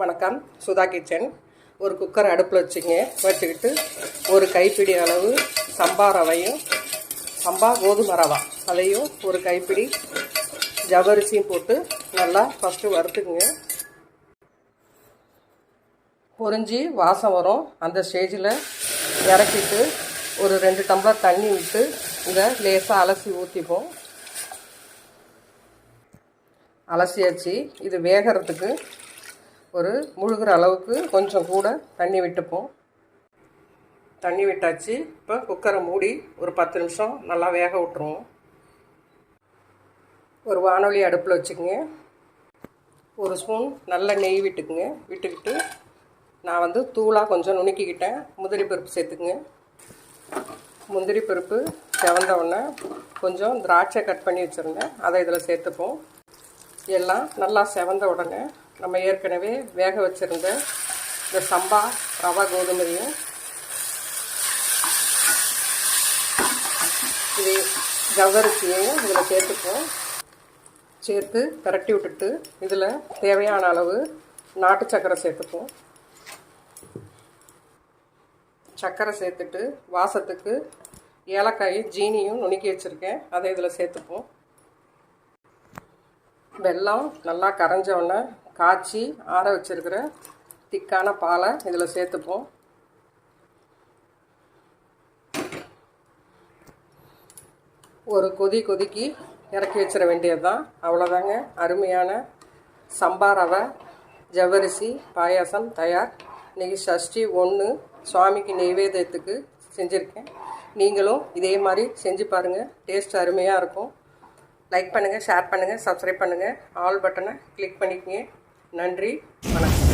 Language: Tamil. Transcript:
வணக்கம். சுதா கிச்சன். ஒரு குக்கர் அடுப்பில் வச்சுங்க. வச்சுக்கிட்டு ஒரு கைப்பிடி அளவு சம்பா ரவையும் சம்பா கோதுமை ரவா. அதையும் ஒரு கைப்பிடி ஜவரிசியும் போட்டு நல்லா ஃபஸ்ட்டு வறுத்துக்குங்க. பொறிஞ்சி வாசம் வரும். அந்த ஸ்டேஜில் இறக்கிட்டு ஒரு ரெண்டு டம்ளர் தண்ணி விட்டு இதை லேசாக அலசி ஊற்றிப்போம் அலசியாச்சு. இது வேகிறதுக்கு ஒரு முழுகிற அளவுக்கு கொஞ்சம் கூட தண்ணி விட்டுப்போம். தண்ணி விட்டாச்சு. இப்போ குக்கரை மூடி ஒரு பத்து நிமிஷம் நல்லா வேக விட்டுருவோம். ஒரு வானொலி அடுப்பில் வச்சுக்கோங்க. ஒரு ஸ்பூன் நல்ல நெய் விட்டுக்குங்க. விட்டுக்கிட்டு நான் வந்து தூளாக கொஞ்சம் நுணுக்கிக்கிட்டேன். முந்திரி பருப்பு சேர்த்துக்குங்க. முந்திரி பருப்பு செவந்த உடனே கொஞ்சம் திராட்சை கட் பண்ணி வச்சுருந்தேன். அதை இதில் சேர்த்துப்போம். எல்லாம் நல்லா செவந்த உடனே நம்ம ஏற்கனவே வேக வச்சுருந்த இந்த சம்பா ரவா கோதுமையும் இது ஜவ்வரிசியையும் இதில் சேர்த்துப்போம் சேர்த்து பிரட்டி விட்டுட்டு இதில் தேவையான அளவு நாட்டு சக்கரை சேர்த்துப்போம் சக்கரை சேர்த்துட்டு வாசத்துக்கு ஏலக்காய் ஜீனியும் நுணுக்கி வச்சுருக்கேன். அதை இதில் சேர்த்துப்போம் வெல்லம் நல்லா கரைஞ்சோடனே காய்ச்சி ஆற வச்சிருக்கிற திக்கான பாலை இதில் சேர்த்துப்போம். ஒரு கொதி கொதிக்கி இறக்கி வச்சிட வேண்டியது தான் அவ்வளோதாங்க அருமையான சம்பா ரவை ஜவ்வரிசி பாயாசம் தயார். இன்றைக்கி சஷ்டி ஒன்று சுவாமிக்கு நெய்வேத்தியத்துக்கு செஞ்சுருக்கேன். நீங்களும் இதே மாதிரி செஞ்சு பாருங்கள் டேஸ்ட் அருமையாக இருக்கும். லைக் பண்ணுங்கள் ஷேர் பண்ணுங்கள் சப்ஸ்கிரைப் பண்ணுங்கள் ஆல் பட்டனை கிளிக் பண்ணிக்கங்க. நன்றி வணக்கம்.